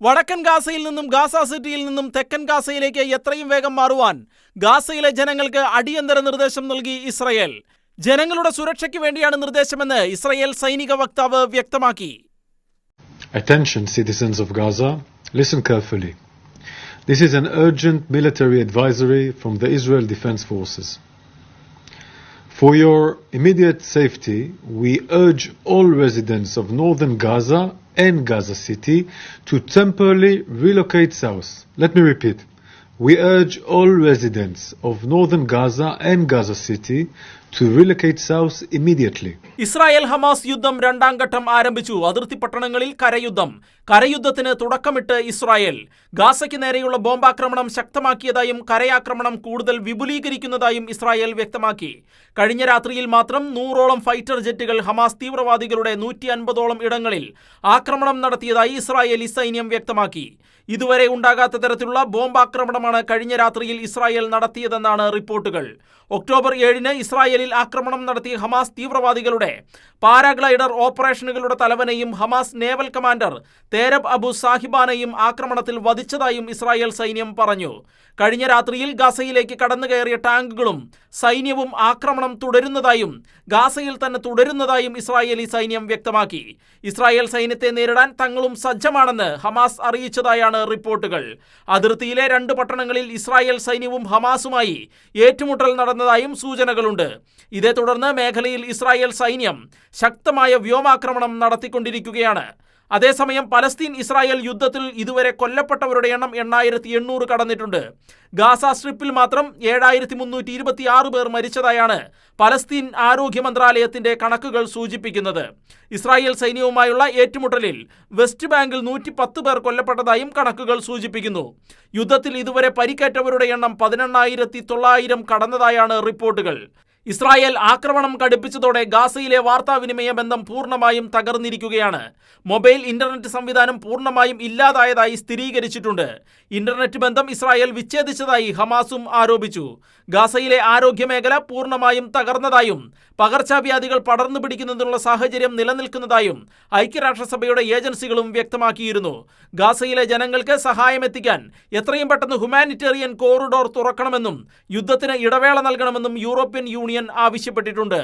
വടക്കൻ ഗാസയിൽ നിന്നും ഗാസ സിറ്റിയിൽ നിന്നും തെക്കൻ ഗാസയിലേക്ക് എത്രയും വേഗം മാറുവാൻ ഗാസയിലെ ജനങ്ങൾക്ക് അടിയന്തര നിർദ്ദേശം നൽകി ഇസ്രയേൽ ജനങ്ങളുടെ സുരക്ഷയ്ക്ക് വേണ്ടിയാണ് നിർദ്ദേശമെന്ന് ഇസ്രയേൽ സൈനിക വക്താവ് വ്യക്തമാക്കി Attention, citizens of Gaza, listen carefully. This is an urgent military advisory from the Israel Defense Forces. For your immediate safety, we urge all residents of northern Gaza and Gaza City to temporarily relocate south. Let me repeat. We urge all residents of northern Gaza and Gaza City to relocate south immediately. Israel Hamas യുദ്ധം രണ്ടാം ഘട്ടം ആരംഭിച്ചു. അതിർത്തി പട്ടണങ്ങളിൽ കരയുദ്ധം. കരയുദ്ധത്തിന് തുടക്കമിട്ട് Israel. ഗാസയ്ക്ക് നേരെയുള്ള ബോംബാക്രമണം ശക്തമാക്കിയതായും കരയാക്രമണം കൂടുതൽ വിപുലീകരിക്കുന്നതായും Israel വ്യക്തമാക്കി. കഴിഞ്ഞ രാത്രിയിൽ മാത്രം നൂറോളം ഫൈറ്റർ ജെറ്റുകൾ ഹമാസ് തീവ്രവാദികളുടെ നൂറ്റി അൻപതോളം ഇടങ്ങളിൽ ആക്രമണം നടത്തിയതായി ഇസ്രായേലി സൈന്യം വ്യക്തമാക്കി. ഇതുവരെ ഉണ്ടാകാത്ത തരത്തിലുള്ള ബോംബാക്രമണമാണ് കഴിഞ്ഞ രാത്രിയിൽ ഇസ്രായേൽ നടത്തിയതെന്നാണ് റിപ്പോർട്ടുകൾ. ഒക്ടോബർ ഏഴിന് ഇസ്രായേലിൽ ആക്രമണം നടത്തിയ ഹമാസ് തീവ്രവാദികളുടെ പാരാഗ്ലൈഡർ ഓപ്പറേഷനുകളുടെ തലവനെയും Hamas naval commander Tareb Abu സാഹിബാനെയും ആക്രമണത്തിൽ വധിച്ചതായും ഇസ്രായേൽ സൈന്യം പറഞ്ഞു. കഴിഞ്ഞ രാത്രിയിൽ ഗാസയിലേക്ക് കടന്നു കയറിയ ടാങ്കുകളും സൈന്യവും ആക്രമണം തുടരുന്നതായും ഗാസയിൽ തന്നെ തുടരുന്നതായും ഇസ്രായേലി സൈന്യം വ്യക്തമാക്കി. ഇസ്രായേൽ സൈന്യത്തെ നേരിടാൻ തങ്ങളും സജ്ജമാണെന്ന് ഹമാസ് അറിയിച്ചതായാണ് റിപ്പോർട്ടുകൾ. അതിർത്തിയിലെ രണ്ട് പട്ടണങ്ങളിൽ ഇസ്രായേൽ സൈന്യവും ഹമാസുമായി ഏറ്റുമുട്ടൽ നടന്നതായും സൂചനകളുണ്ട്. ഇതേ തുടർന്ന് മേഖലയിൽ ഇസ്രായേൽ സൈന്യം ശക്തമായ വ്യോമാക്രമണം നടത്തിക്കൊണ്ടിരിക്കുകയാണ്. അതേസമയം പലസ്തീൻ ഇസ്രായേൽ യുദ്ധത്തിൽ ഇതുവരെ കൊല്ലപ്പെട്ടവരുടെ എണ്ണം എണ്ണായിരത്തി എണ്ണൂറ് കടന്നിട്ടുണ്ട്. ഗാസ സ്ട്രിപ്പിൽ മാത്രം ഏഴായിരത്തി മുന്നൂറ്റി ഇരുപത്തി ആറ് പേർ മരിച്ചതായാണ് പലസ്തീൻ ആരോഗ്യ മന്ത്രാലയത്തിന്റെ കണക്കുകൾ സൂചിപ്പിക്കുന്നത്. ഇസ്രായേൽ സൈന്യവുമായുള്ള ഏറ്റുമുട്ടലിൽ വെസ്റ്റ് ബാങ്കിൽ നൂറ്റി പത്ത് പേർ കൊല്ലപ്പെട്ടതായും കണക്കുകൾ സൂചിപ്പിക്കുന്നു. യുദ്ധത്തിൽ ഇതുവരെ പരിക്കേറ്റവരുടെ എണ്ണം പതിനെണ്ണായിരത്തി തൊള്ളായിരം കടന്നതായാണ് റിപ്പോർട്ടുകൾ. ഇസ്രായേൽ ആക്രമണം കടുപ്പിച്ചതോടെ ഗാസയിലെ വാർത്താവിനിമയ ബന്ധം പൂർണമായും തകർന്നിരിക്കുകയാണ്. മൊബൈൽ ഇന്റർനെറ്റ് സംവിധാനം പൂർണമായും ഇല്ലാതായതായി സ്ഥിരീകരിച്ചിട്ടുണ്ട്. ഇന്റർനെറ്റ് ബന്ധം ഇസ്രായേൽ വിച്ഛേദിച്ചതായി ഹമാസും ആരോപിച്ചു. ഗാസയിലെ ആരോഗ്യ മേഖല പൂർണമായും തകർന്നതായും പകർച്ചവ്യാധികൾ പടർന്നു പിടിക്കുന്നതിനുള്ള സാഹചര്യം നിലനിൽക്കുന്നതായും ഐക്യരാഷ്ട്രസഭയുടെ ഏജൻസികളും വ്യക്തമാക്കിയിരുന്നു. ഗാസയിലെ ജനങ്ങൾക്ക് സഹായമെത്തിക്കാൻ എത്രയും പെട്ടെന്ന് ഹ്യൂമാനിറ്റേറിയൻ കോറിഡോർ തുറക്കണമെന്നും യുദ്ധത്തിന് ഇടവേള നൽകണമെന്നും യൂറോപ്യൻ യൂണിയൻ ആവശ്യപ്പെട്ടിട്ടുണ്ട്